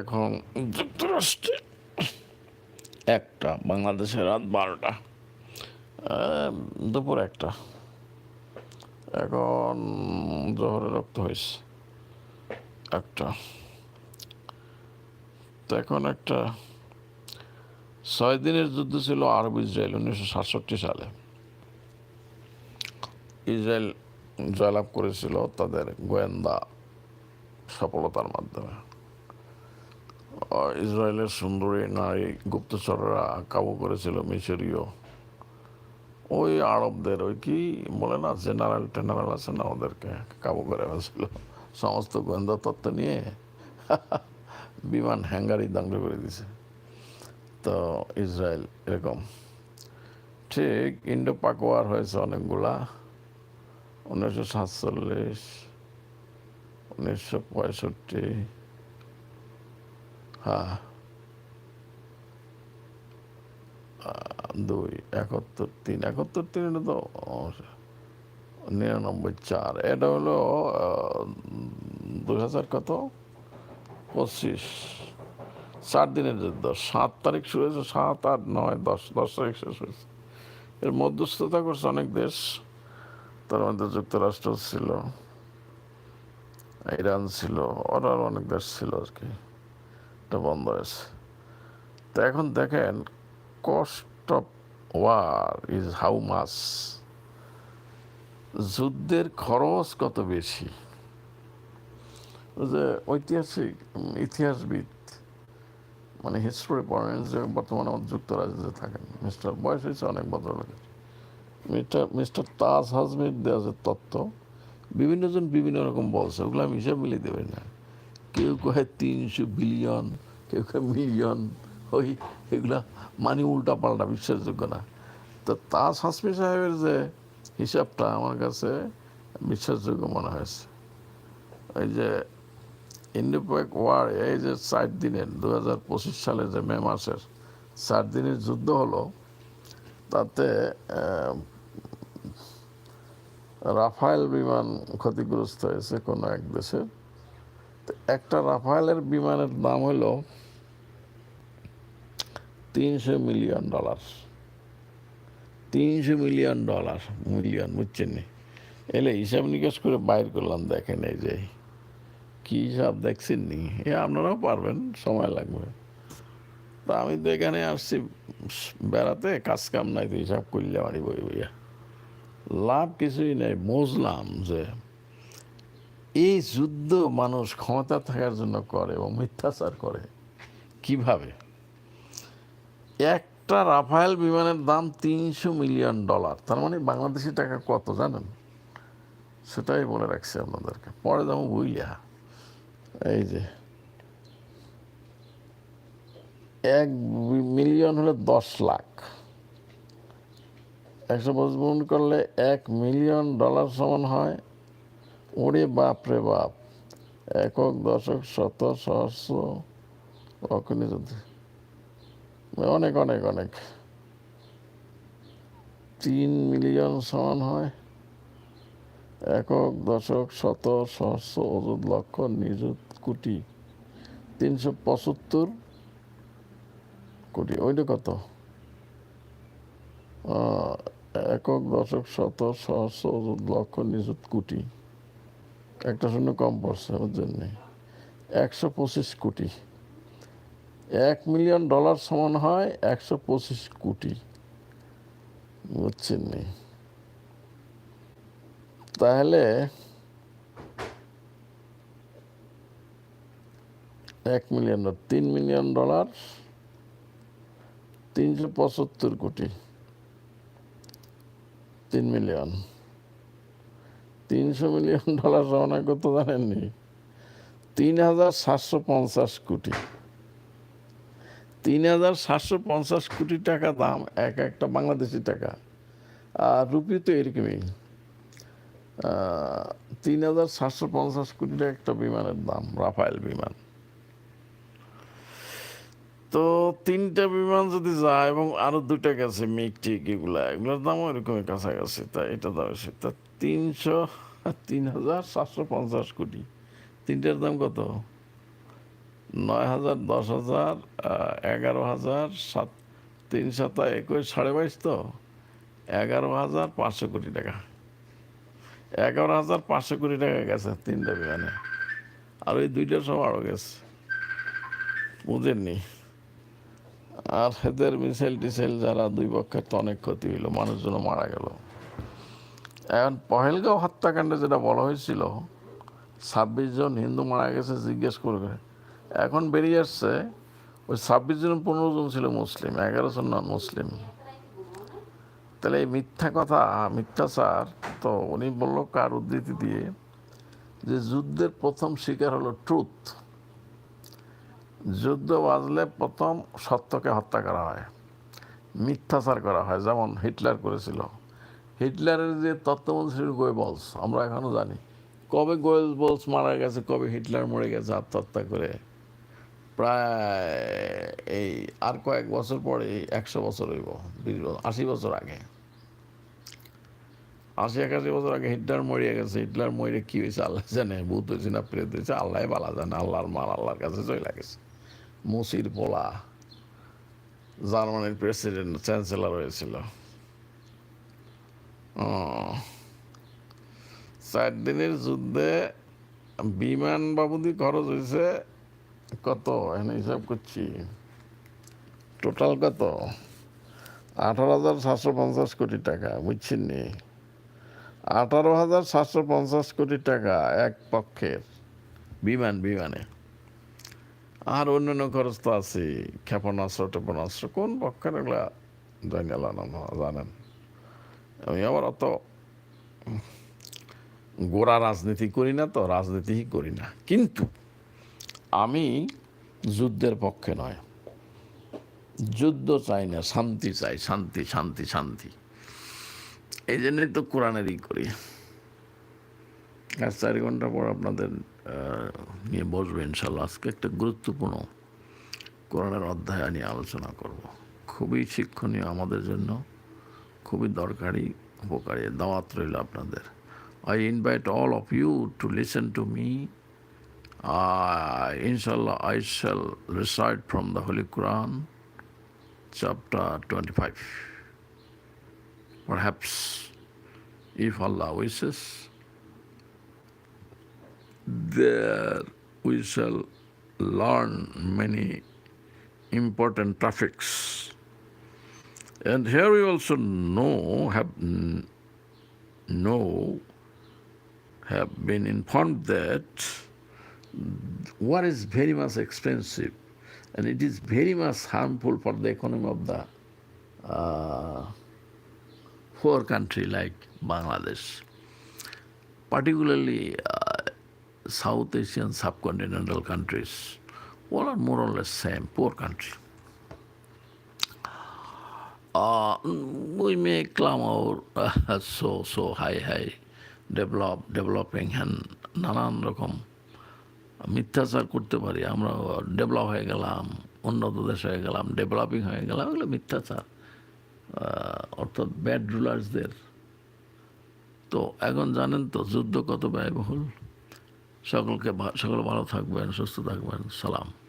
এখন যুক্তরাষ্ট্রে। একটা বাংলাদেশের রাত বারোটা। দুপুর একটা। এখন জোহরে রক্ত হয়েছে। একটা। তো এখন একটা। ছয় দিনের যুদ্ধ ছিল আরব ইসরায়েল, উনিশশো সাতষট্টি সালে। ইসরায়েল জয়লাভ করেছিল তাদের গোয়েন্দা সফলতার মাধ্যমে। ইসরায়েলের সুন্দরী নারী গুপ্তচররা কাবু করেছিল মিশরীয়। ওই আরবদের, ওই কি বলে না, জেনারেল টেনারেল আছে না ওদেরকে, কাবু করে ফেলছিল। সমস্ত গোয়েন্দা তত্ত্ব নিয়ে বিমান হ্যাঙ্গারি দাঙ্গ করে দিছে। তো ইসরায়েল এরকম। ঠিক ইন্ডো পাক ওয়ার হয়েছে অনেকগুলা। উনিশশো সাতচল্লিশ, উনিশশো পঁয়ষট্টি দুই, একাত্তর, তিন একাত্তর তিন, এটা তো নিরানব্বই চার। এটা হলো দুই হাজার কত? পঁচিশ। চার দিনের যুদ্ধ। সাত তারিখ শুরু হয়েছে, সাত, আট, নয়, দশ। দশ তারিখ শেষ হয়েছে। এর মধ্যস্থতা করছে অনেক দেশ। তার মধ্যে যুক্তরাষ্ট্র ছিল, ইরান ছিল আরও অনেক দেশ ছিল আর কি। এটা বন্ধ হয়েছে। তো এখন দেখেন cost of war is how much যুদ্ধের খরচ কত বেশি? যে ঐতিহাসিক, ইতিহাসবিদ মানে হিস্ট্রি পড়েন যে বর্তমানে যুক্তরাজ্যে থাকেন মিস্টার বয়স হয়েছে অনেক ভদ্রলোকের। মিস্টার মিস্টার তাজ হাজমির দেওয়া যে তত্ত্ব বিভিন্ন জন বিভিন্ন রকম বলছে, ওগুলো আমি হিসাব মিলিয়ে দেবে না। কেউ কহে তিনশো বিলিয়ন, কেউ কহে মিলিয়ন, ওই এগুলা মানে উল্টা পাল্টা, বিশ্বাসযোগ্য না। তো তাজ হাসমি সাহেবের যে হিসাবটা আমার কাছে বিশ্বাসযোগ্য মনে হয়েছে। এই যে ইন্ডোপ্যাক ওয়ার, এই যে ষাট দিনের দু হাজার পঁচিশ সালে যে মে মাসের ষাট দিনের যুদ্ধ হলো, তাতে রাফায়েল বিমান ক্ষতিগ্রস্ত হয়েছে কোনো এক দেশের। তো একটা রাফায়েলের বিমানের দাম হলো তিনশো মিলিয়ন ডলার। তিনশো মিলিয়ন ডলার, মিলিয়ন বুঝছেন এলে হিসাব নিকাশ করে বাইর করলাম, দেখেন এই যে, কি হিসাব দেখছেন নি? এ আপনারাও পারবেন, সময় লাগবে। তা আমি তো এখানে আসছি বেড়াতে, কাজ কাম নাই তো হিসাব করলে আমারই বই বইয়া। লাভ কিছুই নেই, বুঝলাম যে এই যুদ্ধ মানুষ ক্ষমতা থাকার জন্য করে এবং মিথ্যাচার করে। কীভাবে? একটা রাফায়েল বিমানের দাম তিনশো মিলিয়ন ডলার। তার মানে বাংলাদেশি টাকা কত, জানেন? সেটাই বলে রাখছি আপনাদেরকে। পরে যাব বুঝলিয়া এই যে। এক মিলিয়ন হলে দশ লাখ। একশো বছর করলে এক মিলিয়ন ডলার সমান হয় ওরে বাপ রে বাপ। একক দশক শত সহস্র অখনি যদি অনেক অনেক অনেক। তিন মিলিয়ন সমান হয়। একক দশক শত সহস্র অযুত লক্ষ নিযুত কোটি। তিনশো পঁচাত্তর কোটি। ওইটা কত? একক দশক শত সহস্র অযুত লক্ষ নিযুত কোটি। একটা শূন্য কম পড়ছে ওর জন্যে একশো পঁচিশ কোটি। এক মিলিয়ন ডলার সমান হয় একশো পঁচিশ কোটি। বুঝছেন নি? তাহলে এক মিলিয়ন তিন মিলিয়ন ডলার, তিনশো পঁচাত্তর কোটি। তিন মিলিয়ন। তিনশো মিলিয়ন ডলার রওনা করতে জানেননি? তিন হাজার সাতশো পঞ্চাশ কোটি। তিন হাজার সাতশো পঞ্চাশ কোটি টাকা দাম, এক একটা বাংলাদেশি টাকা। আর রুপি তো এরকমই। তিন হাজার সাতশো পঞ্চাশ কোটি টাকা একটা বিমানের দাম, রাফায়েল বিমান। তো তিনটা বিমান যদি যায় এবং আরও দুটা গেছে, মিগ টিক এগুলা, এগুলোর দামও এরকমই কাছাকাছি তা এটা দাম তা তিনশো তিন হাজার সাতশো পঞ্চাশ কোটি। তিনটার দাম কত? নয় হাজার, দশ হাজার এগারো হাজার, সাত, তিন সাত, একুশ, সাড়ে বাইশ তো? এগারো হাজার পাঁচশো কোটি টাকা। এগারো হাজার পাঁচশো কোটি টাকা গেছে তিনটা বিমানে। আর ওই দুইটা সব আরও গেছে। বুঝেননি? আর এদের মিসাইল টিসাইল যারা দুই পক্ষের তো অনেক ক্ষতি হইল মানুষজন মারা গেল। এখন পহেলগাঁও হত্যাকাণ্ডে যেটা বলা হয়েছিল, ছাব্বিশ জন হিন্দু মারা গেছে জিজ্ঞেস করবে। এখন বেরিয়ে আসছে, ওই ছাব্বিশ জন পনেরো জন ছিল মুসলিম, এগারো জন নন মুসলিম। তাহলে এই মিথ্যা কথা, মিথ্যাচার, তো উনি বলল কার উদ্ধৃতি দিয়ে? যে যুদ্ধের প্রথম শিকার হলো ট্রুথ যুদ্ধ বাজলে প্রথম সত্যকে হত্যা করা হয়, মিথ্যাচার করা হয়, যেমন হিটলার করেছিল। হিটলারের যে তত্ত্বমন্ত্রী গোয়েবলস আমরা এখনও জানি। কবে গোয়েবলস মারা গেছে, কবে হিটলার মরে গেছে আত্মহত্যা করে? প্রায় এই আর কয়েক বছর পরে, একশো বছর হইব বিশ বছর আশি বছর আগে। আশি একাশি বছর আগে হিটলার মরিয়া গেছে। হিটলার মরে কি হয়েছে আল্লাহ জানে, ভূত হয়েছে না প্রেত হয়েছে আল্লাহ বালা জানে, আল্লাহর মাল আল্লাহর কাছে চলে গেছে। মুসির পোলা, জার্মানির প্রেসিডেন্ট, চ্যান্সেলার হয়েছিল। চার দিনের যুদ্ধে বিমান বাবুদি খরচ হয়েছে কত? এখানে হিসাব করছি। টোটাল কত? আঠারো হাজার সাতশো পঞ্চাশ কোটি টাকা, বুঝছেন নি? আঠারো হাজার সাতশো পঞ্চাশ কোটি টাকা এক পক্ষের বিমান, বিমানে। আর অন্যান্য খরচ তো আছে ক্ষেপণাস্ত্র, টেপণাস্ত্র, কোন পক্ষের এগুলা জানি আল্লাহ নাম জানেন? আমি আবার অত গোড়া রাজনীতি করি না তো, রাজনীতি করি না। কিন্তু আমি যুদ্ধের পক্ষে নয়। যুদ্ধ চাই না, শান্তি চাই, শান্তি শান্তি শান্তি। এই জন্যই তো কোরআনেরই করি। আজ চার ঘণ্টা পর আপনাদের নিয়ে বসবো ইনশাল্লাহ। আজকে একটা গুরুত্বপূর্ণ কোরআনের অধ্যায় নিয়ে আলোচনা করব। খুবই শিক্ষণীয় আমাদের জন্য। খুবই দরকারি উপকারী দাওয়াত রইল আপনাদের I invite all of you to listen to me ইনশাল্লাহ I shall recite from the holy Quran chapter 25. Perhaps, if Allah wishes, there we shall learn many important topics. And here we also know, have know, have been informed that what is very much expensive and it is very much harmful for the economy of the uh, poor country like Bangladesh, particularly uh, South Asian subcontinental countries, all are more or less same, poor country. Uh, we may claim our uh, so so high high develop developing and নানান রকম মিথ্যাচার করতে পারি আমরা develop হয়ে গেলাম উন্নত দেশ হয়ে গেলাম ডেভেলপিং হয়ে গেলাম এগুলো মিথ্যাচার অর্থাৎ ব্যাড রুলার্সদের তো এখন জানেন তো যুদ্ধ কত ব্যয়বহুল? সকলকে সকলে ভালো থাকবেন সুস্থ থাকবেন। সালাম।